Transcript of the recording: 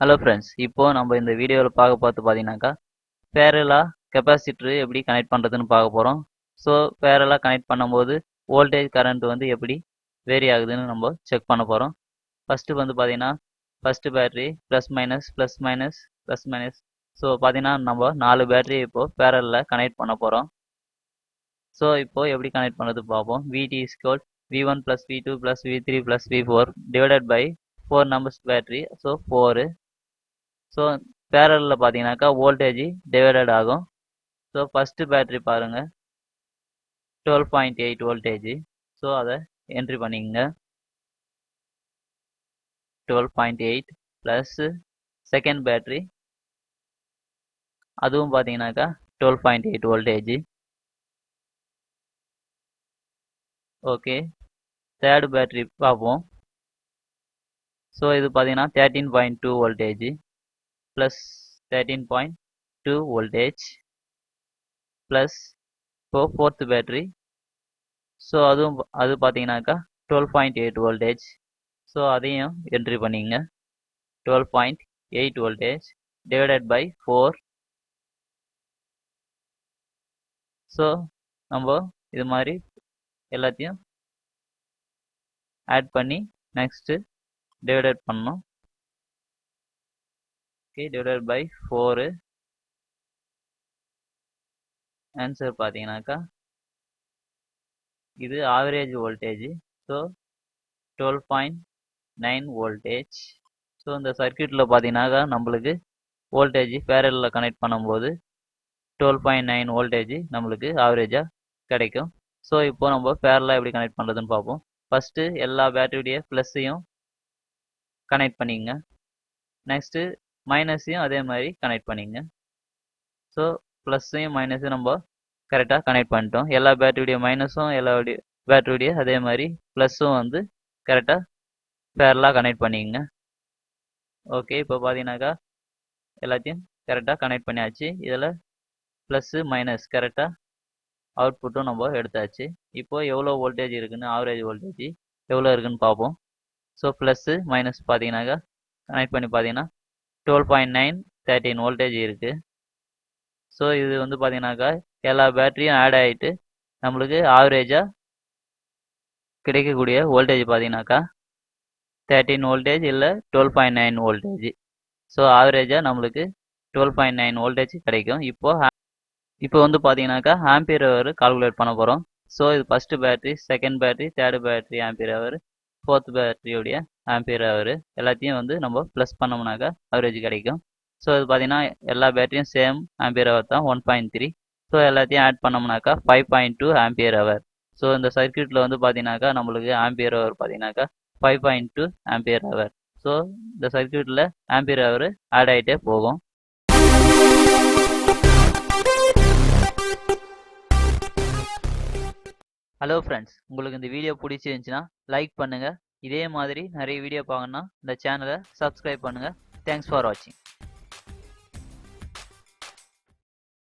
Hello friends இப்போ நம்ம இந்த வீடியோவில் பார்க்க பார்த்து பார்த்தீங்கன்னாக்கா பேரலாக கெப்பாசிட்டர் எப்படி கனெக்ட் பண்ணுறதுன்னு பார்க்க போகிறோம் ஸோ பேரலாக கனெக்ட் பண்ணும்போது வோல்டேஜ் கரண்ட் வந்து எப்படி வேரி ஆகுதுன்னு நம்ம செக் பண்ண போகிறோம் ஃபஸ்ட்டு வந்து பார்த்தீங்கன்னா first battery plus minus plus minus plus minus so பார்த்தீங்கன்னா நம்ம நாலு பேட்டரி இப்போது பேரலில் கனெக்ட் பண்ண போகிறோம் ஸோ இப்போது எப்படி கனெக்ட் பண்ணுறது பார்ப்போம். VT equal V one plus V two plus V three plus V four divided by four numbers battery so four so பேரலில் பார்த்தீங்கன்னாக்கா வோல்டேஜ் டிவைடட் ஆகும். ஸோ ஃபஸ்ட்டு பேட்ரி பாருங்கள் twelve point eight voltage so அதை entry பண்ணிக்கங்க. Twelve point eight plus second battery அதுவும் பார்த்தீங்கன்னாக்கா twelve point eight voltage okay third battery பார்ப்போம். So இது பார்த்தீங்கன்னா thirteen point two voltage plus thirteen point two voltage plus இப்போ fourth battery so அதுவும் அது பார்த்தீங்கன்னாக்கா twelve point eight voltage so அதையும் என்ட்ரி பண்ணிங்க. Twelve point eight voltage divided by four so நம்ம இது மாதிரி எல்லாத்தையும் ஆட் பண்ணி நெக்ஸ்ட்டு டிவைடட் பண்ணோம் டிவைடட் பை ஃபோரு ஆன்சர் பார்த்தீங்கன்னாக்கா இது average voltage so twelve point nine voltage so இந்த சர்க்கியூட்டில் பார்த்தீங்கன்னாக்கா நம்மளுக்கு வோல்டேஜ் பேரலில் கனெக்ட் பண்ணும்போது டுவெல் பாயிண்ட் நைன் வோல்டேஜ் நம்மளுக்கு ஆவரேஜாக கிடைக்கும். ஸோ இப்போ நம்ம பேரலாக எப்படி கனெக்ட் பண்ணுறதுன்னு பார்ப்போம் ஃபஸ்ட்டு எல்லா பேட்டரியுடைய ப்ளஸ்ஸையும் கனெக்ட் பண்ணிங்க நெக்ஸ்ட்டு மைனஸையும் அதே மாதிரி கனெக்ட் பண்ணிங்க. ஸோ ப்ளஸ்ஸையும் மைனஸையும் நம்ம கரெக்டாக கனெக்ட் பண்ணிட்டோம். எல்லா பேட்டரியுடைய மைனஸும் எல்லா பேட்டரியுடைய அதே மாதிரி ப்ளஸ்ஸும் வந்து கரெக்டாக பேரலாக கனெக்ட் பண்ணிக்கங்க. ஓகே இப்போ பார்த்தீங்கன்னாக்கா எல்லாத்தையும் கரெக்டாக கனெக்ட் பண்ணியாச்சு. இதில் ப்ளஸ்ஸு மைனஸ் கரெக்டாக அவுட்புட்டும் நம்ம எடுத்தாச்சு. இப்போ எவ்வளோ வோல்டேஜ் இருக்குன்னு ஆவரேஜ் வோல்டேஜ் எவ்வளோ இருக்குன்னு பார்ப்போம். ஸோ ப்ளஸ்ஸு மைனஸ் பார்த்தீங்கன்னாக்கா கனெக்ட் பண்ணி பார்த்தீங்கன்னா twelve point nine thirteen voltage இருக்குது ஸோ இது வந்து பார்த்தீங்கன்னாக்கா எல்லா பேட்டரியும் ஆட் ஆகிட்டு நம்மளுக்கு ஆவரேஜாக கிடைக்கக்கூடிய வோல்டேஜ் பார்த்தீங்கன்னாக்கா தேர்ட்டின் வோல்டேஜ் இல்லை twelve point nine voltage so ஆவரேஜாக நம்மளுக்கு டுவெல் பாயிண்ட் நைன் வோல்டேஜ் கிடைக்கும். இப்போது இப்போ வந்து பார்த்தீங்கன்னாக்கா ஆம்பியர் ஹவர் கால்குலேட் பண்ண போகிறோம் ஸோ இது first battery second battery third battery ampere hour fourth பேட்டரியோடைய ampere hour. எல்லாத்தையும் வந்து நம்ம ப்ளஸ் பண்ணோம்னாக்கா அவரேஜ் கிடைக்கும். ஸோ இது பார்த்தீங்கன்னா எல்லா பேட்டரியும் சேம் ஆம்பியர் ஹவர் தான் ஒன் பாயிண்ட் த்ரீ ஸோ எல்லாத்தையும் add பண்ணோம்னாக்கா five point two ampere hour so இந்த சர்க்கியூட்டில் வந்து பார்த்தீங்கன்னாக்கா நம்மளுக்கு ஆம்பியர் ஹவர் பார்த்தீங்கன்னாக்கா five point two ampere hour so இந்த சர்க்கியூட்டில் ஆம்பியர் ஹவர் ஆட் ஆகிட்டே போகும். ஹலோ ஃப்ரெண்ட்ஸ் உங்களுக்கு இந்த வீடியோ பிடிச்சிருந்துச்சின்னா லைக் பண்ணுங்கள் இதே மாதிரி நிறைய வீடியோ பார்க்கணுன்னா இந்த சேனலை சப்ஸ்கிரைப் பண்ணுங்கள் தேங்க்ஸ் ஃபார் வாட்சிங்